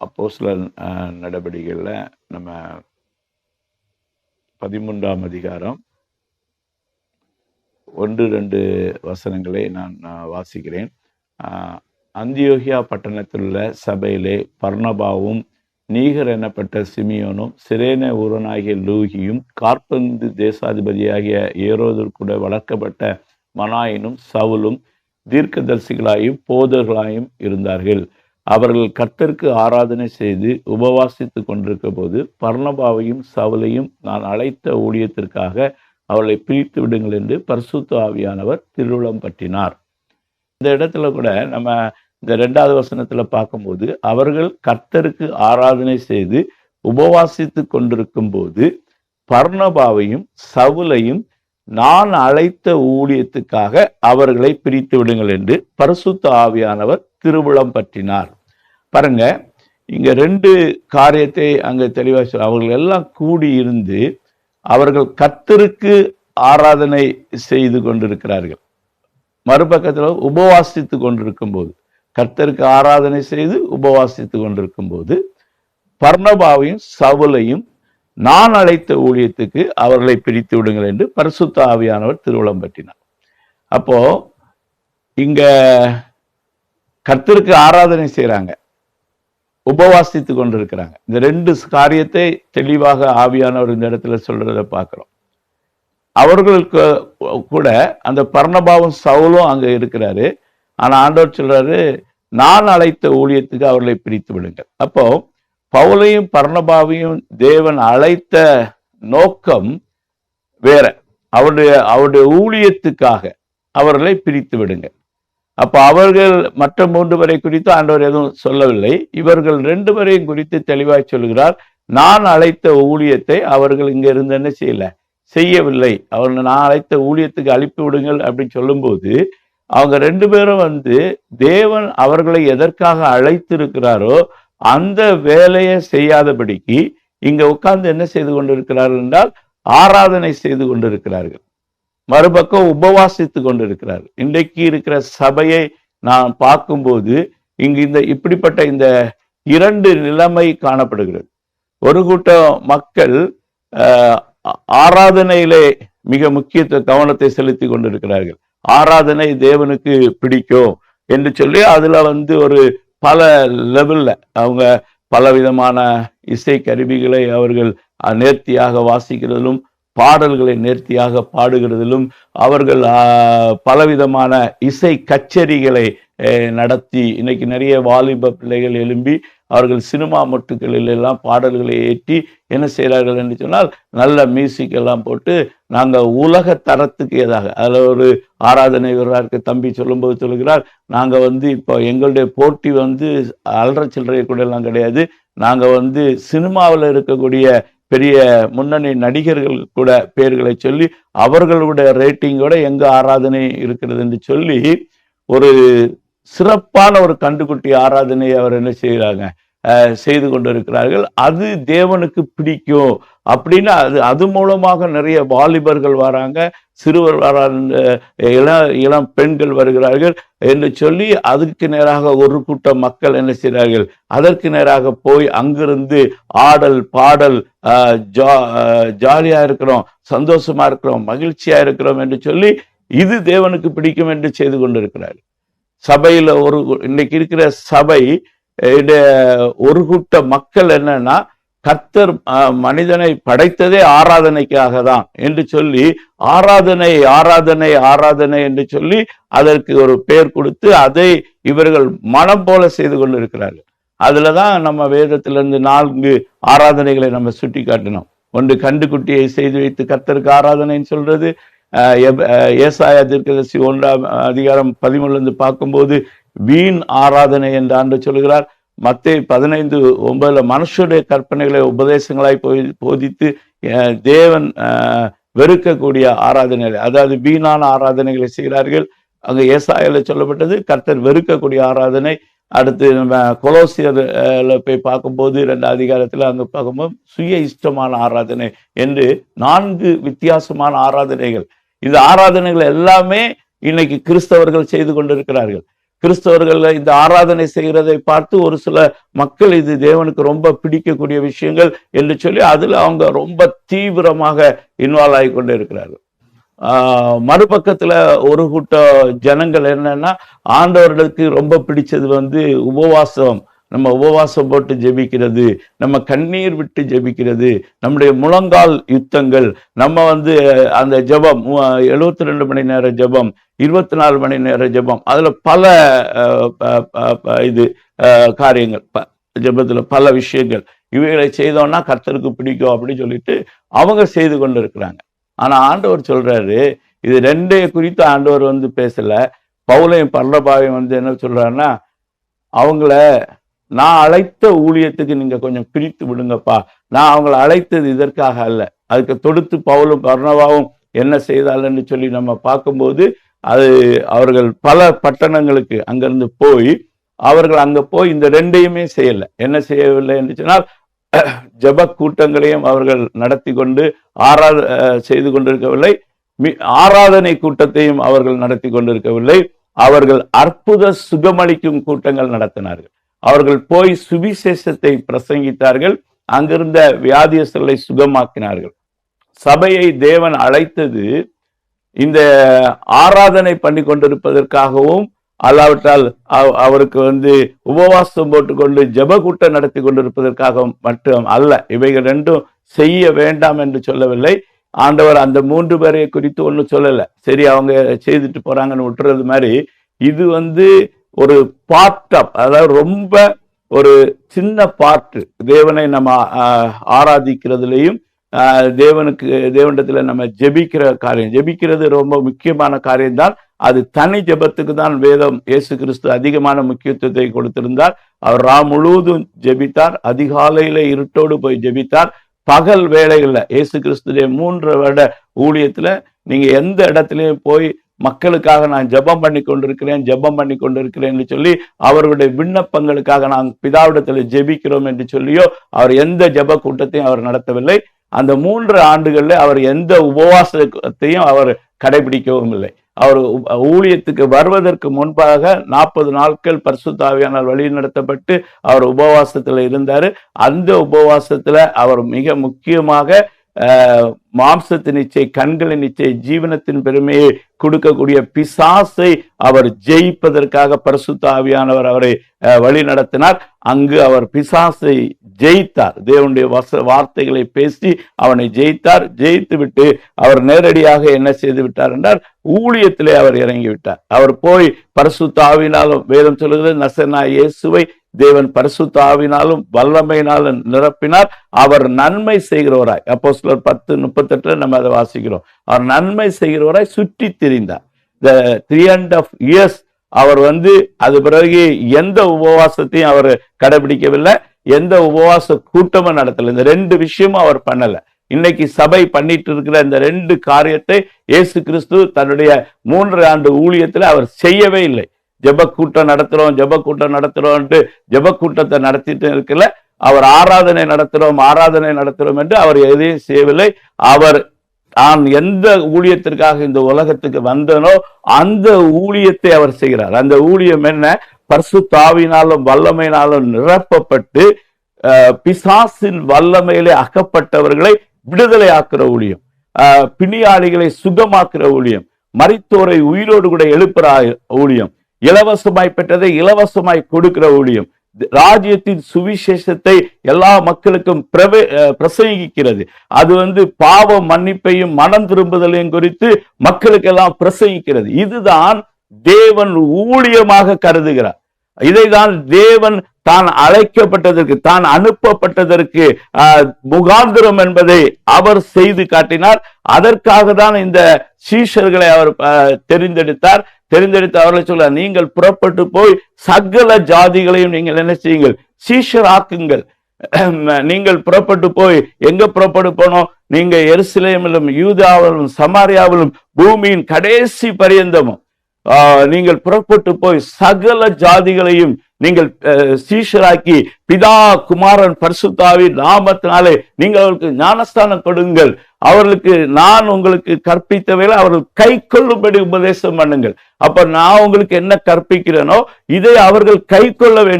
அப்போ சில நடவடிக்கைகளில் நம்ம பதிமூன்றாம் அதிகாரம் ஒன்று ரெண்டு வசனங்களை நான் வாசிக்கிறேன். ஆஹ், அந்தியோகியா பட்டணத்தில் உள்ள சபையிலே பர்ணபாவும் நீகர் எனப்பட்ட சிமியோனும் சிரேன ஊரனாகிய லூகியும் கார்பந்து தேசாதிபதியாகிய ஏரோது கூட வளர்க்கப்பட்ட மனாயினும் சவுலும் தீர்க்கதரிசிகளாயும் போதர்களாயும் இருந்தார்கள். அவர்கள் கர்த்தருக்கு ஆராதனை செய்து உபவாசித்து கொண்டிருக்க போது பர்ணபாவையும் சவுலையும் நான் அழைத்த ஊழியத்திற்காக அவளை பிரித்து விடுங்கள் என்று பரிசுத்த ஆவியானவர் திருவுளம் பற்றினார் இந்த இடத்துல கூட நம்ம இந்த ரெண்டாவது வசனத்துல பார்க்கும்போது அவர்கள் கர்த்தருக்கு ஆராதனை செய்து உபவாசித்து கொண்டிருக்கும் போது பர்ணபாவையும் சவுலையும் நான் அழைத்த ஊழியத்துக்காக அவர்களை பிரித்து விடுங்கள் என்று பரிசுத்த ஆவியானவர் திருவுளம் பற்றினார் பாருங்க இங்க ரெண்டு காரியத்தை அங்க தெளிவாக சொல்ல அவர்கள் எல்லாம் கூடி இருந்து அவர்கள் கர்த்தருக்கு ஆராதனை செய்து கொண்டிருக்கிறார்கள். மறுபக்கத்தில் உபவாசித்து கொண்டிருக்கும் போது கர்த்தருக்கு ஆராதனை செய்து உபவாசித்து கொண்டிருக்கும் போது பர்ணபாவையும் சவுலையும் நான் அழைத்த ஊழியத்துக்கு அவர்களை பிரித்து விடுங்கள் என்று பரிசுத்த ஆவியானவர் திருவிழம் பற்றினார் அப்போ இங்க கர்த்தருக்கு ஆராதனை செய்கிறாங்க உபவாசித்து கொண்டிருக்கிறாங்க. இந்த ரெண்டு காரியத்தை தெளிவாக ஆவியானவர் இந்த இடத்துல சொல்றத பார்க்குறோம். அவர்களுக்கு கூட அந்த பர்ணபாவும் சவுலும் அங்கே இருக்கிறாரு. ஆனால் ஆண்டவர் சொல்றாரு நான் அழைத்த ஊழியத்துக்கு அவர்களை பிரித்து விடுங்கள். அப்போ பவுலையும் பர்ணபாவையும் தேவன் அழைத்த நோக்கம் வேற. அவருடைய அவருடைய ஊழியத்துக்காக அவர்களை பிரித்து விடுங்கள். அப்போ அவர்கள் மற்ற மூன்று பேரை குறித்து ஆண்டவர் எதுவும் சொல்லவில்லை. இவர்கள் ரெண்டு பேரையும் குறித்து தெளிவாய் சொல்கிறார். நான் அழைத்த ஊழியத்தை அவர்கள் இங்கே இருந்து என்ன செய்யல? செய்யவில்லை. அவர் நான் அழைத்த ஊழியத்துக்கு அனுப்பி விடுங்கள் அப்படின்னு சொல்லும்போது அவங்க ரெண்டு பேரும் வந்து தேவன் அவர்களை எதற்காக அழைத்திருக்கிறாரோ அந்த வேலையை செய்யாதபடிக்கு இங்க உட்கார்ந்து என்ன செய்து கொண்டிருக்கிறார்கள் என்றால் ஆராதனை செய்து கொண்டிருக்கிறார்கள். மறுபக்கம் உபவாசித்து கொண்டிருக்கிறார். இன்றைக்கு இருக்கிற சபையை நான் பார்க்கும்போது இங்கு இந்த இப்படிப்பட்ட இந்த இரண்டு நிலைமை காணப்படுகிறது. ஒரு கூட்டம் மக்கள் ஆஹ், ஆராதனையிலே மிக முக்கியத்துவ கவனத்தை செலுத்தி கொண்டிருக்கிறார்கள். ஆராதனை தேவனுக்கு பிடிக்கும் என்று சொல்லி அதுல வந்து ஒரு பல லெவல்ல அவங்க பலவிதமான இசை கருவிகளை அவர்கள் நேர்த்தியாக வாசிக்கிறதிலும் பாடல்களை நேர்த்தியாக பாடுகிறதிலும் அவர்கள் பலவிதமான இசை கச்சேரிகளை நடத்தி இன்னைக்கு நிறைய வாலிப பிள்ளைகள் எழும்பி அவர்கள் சினிமா மொட்டுகளில் எல்லாம் பாடல்களை ஏற்றி என்ன செய்கிறார்கள் என்று சொன்னால் நல்ல மியூசிக் எல்லாம் போட்டு நாங்கள் உலக தரத்துக்கு ஏதாக அதில் ஒரு ஆராதனை வீரராக தம்பி சொல்லும்போது சொல்லுகிறார் நாங்கள் வந்து இப்போ எங்களுடைய போட்டி வந்து அல்ற சில்லறை கூட எல்லாம் கிடையாது நாங்கள் வந்து சினிமாவில் இருக்கக்கூடிய பெரிய முன்னணி நடிகர்கள் கூட பெயர்களை சொல்லி அவர்களுடைய ரேட்டிங்கோட எங்க ஆராதனை இருக்கிறது என்று சொல்லி ஒரு சிறப்பான ஒரு கண்டுக்குட்டி ஆராதனையை அவர் என்ன செய்கிறாங்க அஹ், செய்து கொண்டிருக்கிறார்கள். அது தேவனுக்கு பிடிக்கும் அப்படின்னு அது அது மூலமாக நிறைய வாலிபர்கள் வராங்க சிறுவர் வராங்க இளம் இளம் பெண்கள் வருகிறார்கள் என்று சொல்லி அதுக்கு நேராக ஒரு கூட்டம் மக்கள் என்ன செய்கிறார்கள் அதற்கு நேராக போய் அங்கிருந்து ஆடல் பாடல் ஆஹ், ஜா- ஜாலியாக இருக்கிறோம் சந்தோஷமா இருக்கிறோம் மகிழ்ச்சியாக இருக்கிறோம் என்று சொல்லி இது தேவனுக்கு பிடிக்கும் என்று செய்து கொண்டிருக்கிறார். சபையில் ஒரு இன்னைக்கு இருக்கிற சபை ஒரு கூட்ட மக்கள் என்னன்னா கர்த்தர் மனிதனை படைத்ததே ஆராதனைக்காக தான் என்று சொல்லி ஆராதனை ஆராதனை ஆராதனை என்று சொல்லி அதற்கு ஒரு பெயர் கொடுத்து அதை இவர்கள் மனம் போல செய்து கொண்டிருக்கிறார்கள். அதுல தான் நம்ம வேதத்திலிருந்து நான்கு ஆராதனைகளை நம்ம சுட்டி காட்டினோம் ஒன்று கண்டுக்குட்டியை செய்து வைத்து கர்த்தருக்கு ஆராதனைன்னு சொல்றது. ஏசாய தீர்க்கதர்சி ஏசாயா ஒன்றாம் அதிகாரம் பதிமூணுலேருந்து பார்க்கும்போது வீண் ஆராதனை என்று ஆண்டு சொல்கிறார். மத்திய பதினைந்து ஒன்பதுல மனுஷருடைய கற்பனைகளை உபதேசங்களாய் போய் போதித்து தேவன் வெறுக்கக்கூடிய ஆராதனை அதாவது வீணான ஆராதனைகளை செய்கிறார்கள். அங்கே ஏசாயில் சொல்லப்பட்டது கர்த்தர் வெறுக்கக்கூடிய ஆராதனை. அடுத்து நம்ம கொலோசியர்ல போய் பார்க்கும்போது ரெண்டு அதிகாரத்தில் அங்கே பார்க்கும்போது சுய இஷ்டமான ஆராதனை என்று நான்கு வித்தியாசமான ஆராதனைகள். இந்த ஆராதனைகள் எல்லாமே இன்னைக்கு கிறிஸ்தவர்கள் செய்து கொண்டிருக்கிறார்கள். கிறிஸ்தவர்கள் இந்த ஆராதனை செய்கிறதை பார்த்து ஒரு சில மக்கள் இது தேவனுக்கு ரொம்ப பிடிக்கக்கூடிய விஷயங்கள் என்று சொல்லி அதில் அவங்க ரொம்ப தீவிரமாக இன்வால்வ் ஆகி கொண்டு இருக்கிறார்கள். மறுபக்கத்தில் ஒரு கூட்ட ஜனங்கள் என்னன்னா ஆண்டவர்களுக்கு ரொம்ப பிடிச்சது வந்து உபவாசம். நம்ம உபவாசம் போட்டு ஜெபிக்கிறது நம்ம கண்ணீர் விட்டு ஜெபிக்கிறது நம்முடைய முழங்கால் யுத்தங்கள் நம்ம வந்து அந்த ஜெபம் எழுபத்தி ரெண்டு மணி நேர ஜெபம் இருபத்தி நாலு மணி நேர ஜெபம் அதுல பல ப- ப- ப- இது காரியங்கள் ப- பல விஷயங்கள். இவைகளை செய்தோம்னா கர்த்தருக்கு பிடிக்கும் அப்படின்னு சொல்லிட்டு அவங்க செய்து கொண்டு இருக்கிறாங்க ஆனா ஆண்டவர் சொல்றாரு இது ரெண்டே குறித்து ஆண்டவர் வந்து பேசல. பவுலையும் பல்லபாவையும் வந்து என்ன சொல்றாருன்னா அவங்கள நான் அழைத்த ஊழியத்துக்கு நீங்க கொஞ்சம் பிரித்து விடுங்கப்பா. நான் அவங்கள அழைத்தது இதற்காக அல்ல. அதுக்கு தொடுத்து பவுலும் பர்ணவாவும் என்ன செய்தாள்னு சொல்லி நம்ம பார்க்கும்போது அது அவர்கள் பல பட்டணங்களுக்கு அங்கிருந்து போய் அவர்கள் அங்க போய் இந்த ரெண்டையுமே செய்யல. என்ன செய்யவில்லை என்று சொன்னால் ஜப கூட்டங்களையும் அவர்கள் நடத்தி கொண்டு ஆராத செய்து கொண்டிருக்கவில்லை. மி- ஆராதனை கூட்டத்தையும் அவர்கள் நடத்தி கொண்டிருக்கவில்லை. அவர்கள் அற்புத சுகமளிக்கும் கூட்டங்கள் நடத்தினார்கள். அவர்கள் போய் சுவிசேஷத்தை பிரசங்கித்தார்கள். அங்கிருந்த வியாதியஸ்தர்களை சுகமாக்கினார்கள். சபையை தேவன் அழைத்தது இந்த ஆராதனை பண்ணி கொண்டிருப்பதற்காகவும் அல்லாவிட்டால் அவருக்கு வந்து உபவாசம் போட்டுக்கொண்டு ஜெப கூட்டம் நடத்தி கொண்டிருப்பதற்காகவும் மட்டும் அல்ல இவைகள் ரெண்டும் செய்ய வேண்டாம் என்று சொல்லவில்லை. ஆண்டவர் அந்த மூன்று பேரை குறித்து ஒன்றும் சொல்லலை. சரி அவங்க செய்துட்டு போறாங்கன்னு விட்டுறது மாதிரி இது வந்து ஒரு பார்ட் அதாவது ரொம்ப ஒரு சின்ன பார்ட்டு தேவனை நம்ம ஆராதிக்கிறதுலையும் தேவனுக்கு தேவனிடத்துல நம்ம ஜெபிக்கிற காரியம். ஜெபிக்கிறது ரொம்ப முக்கியமான காரியம்தான். அது தனி ஜெபத்துக்கு தான் வேதம் இயேசு கிறிஸ்து அதிகமான முக்கியத்துவத்தை கொடுத்திருந்தார். அவர் ரா முழுவதும் ஜெபித்தார். அதிகாலையில இருட்டோடு போய் ஜெபித்தார். பகல் வேலைகளில் இயேசு கிறிஸ்துடைய மூன்று வருட ஊழியத்துல நீங்க எந்த இடத்துலயும் போய் மக்களுக்காக நான் ஜெபம் பண்ணி கொண்டிருக்கிறேன் ஜெபம் பண்ணி கொண்டிருக்கிறேன்னு சொல்லி அவருடைய விண்ணப்பங்களுக்காக நான் பிதாவிடத்தில் ஜெபிக்கிறோம் என்று சொல்லியோ அவர் எந்த ஜெப கூட்டத்தையும் அவர் நடத்தவில்லை. அந்த மூன்று ஆண்டுகளில் அவர் எந்த உபவாசத்தையும் அவர் கடைபிடிக்கவும் இல்லை. அவர் ஊழியத்துக்கு வருவதற்கு முன்பாக நாற்பது நாட்கள் பரிசுத்தாவியானால் வழி நடத்தப்பட்டு அவர் உபவாசத்தில் இருந்தார். அந்த உபவாசத்தில் அவர் மிக முக்கியமாக மாம்சத்தின் இச்சை கண்களின் இச்சை ஜீவனத்தின் பெருமையை கொடுக்கக்கூடிய பிசாசை அவர் ஜெயிப்பதற்காக பரிசுத்தாவியானவர் அவரை வழி நடத்தினார். அங்கு அவர் பிசாசை ஜெயித்தார். தேவனுடைய வச வார்த்தைகளை பேசி அவனை ஜெயித்தார். ஜெயித்து விட்டு அவர் நேரடியாக என்ன செய்து விட்டார் என்றால் ஊழியத்திலே அவர் இறங்கி விட்டார் அவர் போய் பரிசுத்த ஆவினாலும் வேதம் சொல்லுகிறது நசனா இயேசுவை தேவன் பரிசுத்தாவினாலும் வல்லமையினாலும் நிரப்பினார். அவர் நன்மை செய்கிறவராய். அப்போ சிலர் பத்து முப்பத்தெட்டுல நம்ம அதை வாசிக்கிறோம். அவர் நன்மை செய்கிறவராய் சுற்றி திரிந்தார். The three and half years அவர் வந்து அது பிறகு எந்த உபவாசத்தையும் அவர் கடைபிடிக்கவில்லை. எந்த உபவாச கூட்டமும் நடத்தல. இந்த ரெண்டு விஷயமும் அவர் பண்ணல. இன்னைக்கு சபை பண்ணிட்டு இருக்கிற இந்த ரெண்டு காரியத்தை இயேசு கிறிஸ்து தன்னுடைய மூன்று ஆண்டு ஊழியத்துல அவர் செய்யவே இல்லை. ஜெப கூட்டம் நடத்துகிறோம் ஜெப கூட்டம் நடத்துறோம்ட்டு ஜெப கூட்டத்தை நடத்திட்டு இருக்கல. அவர் ஆராதனை நடத்துகிறோம் ஆராதனை நடத்துகிறோம் என்று அவர் எதையும் செய்யவில்லை. அவர் தான் எந்த ஊழியத்திற்காக இந்த உலகத்துக்கு வந்தனோ அந்த ஊழியத்தை அவர் செய்கிறார். அந்த ஊழியம் என்ன? பர்சு தாவினாலும் வல்லமையினாலும் நிரப்பப்பட்டு பிசாசின் வல்லமையிலே அகப்பட்டவர்களை விடுதலை ஆக்குற ஊழியம் பிணியாளிகளை சுகமாக்குற ஊழியம் மறித்தோரை உயிரோடு கூட எழுப்புற ஊழியம். இலவசமாய் பெற்றதை இலவசமாய் கொடுக்கிற ஊழியம். ராஜ்யத்தின் சுவிசேஷத்தை எல்லா மக்களுக்கும் பிரவே அஹ் பிரசங்கிக்கிறது. அது வந்து பாவ மன்னிப்பையும் மனம் திரும்புதலையும் குறித்து மக்களுக்கெல்லாம் பிரசங்கிக்கிறது. இதுதான் தேவன் ஊழியமாக கருதுகிறார். இதைதான் தேவன் தான் அழைக்கப்பட்டதற்கு தான் அனுப்பப்பட்டதற்கு முகாந்திரம் என்பதை அவர் செய்து காட்டினார். அதற்காக தான் இந்த சீஷர்களை அவர் தெரிந்தெடுத்தார். தெரிந்தெடுத்து அவர்களை சொல்ல நீங்கள் புறப்பட்டு போய் சகல ஜாதிகளையும் நீங்கள் என்ன செய்யுங்கள்? சீஷர் ஆக்குங்கள் நீங்கள் புறப்பட்டு போய் எங்க புறப்பட்டு போனோம்? நீங்க எருசலேமிலும் யூதாவிலும் சமாரியாவிலும் பூமியின் கடைசி பரியந்தமும் ஆஹ், நீங்கள் புறப்பட்டு போய் சகல ஜாதிகளையும் நீங்கள் சீஷராக்கி பிதா குமாரன் பரிசுத்தாவி நாமத்தினாலே நீங்கள் அவர்களுக்கு ஞானஸ்தானம் கொடுங்கள். அவர்களுக்கு நான் உங்களுக்கு கற்பித்தவையில் அவர்கள் கை கொள்ளும்படி உபதேசம் பண்ணுங்கள். அப்ப நான் உங்களுக்கு என்ன கற்பிக்கிறேனோ இதை அவர்கள் கை கொள்ள வேண்டும்.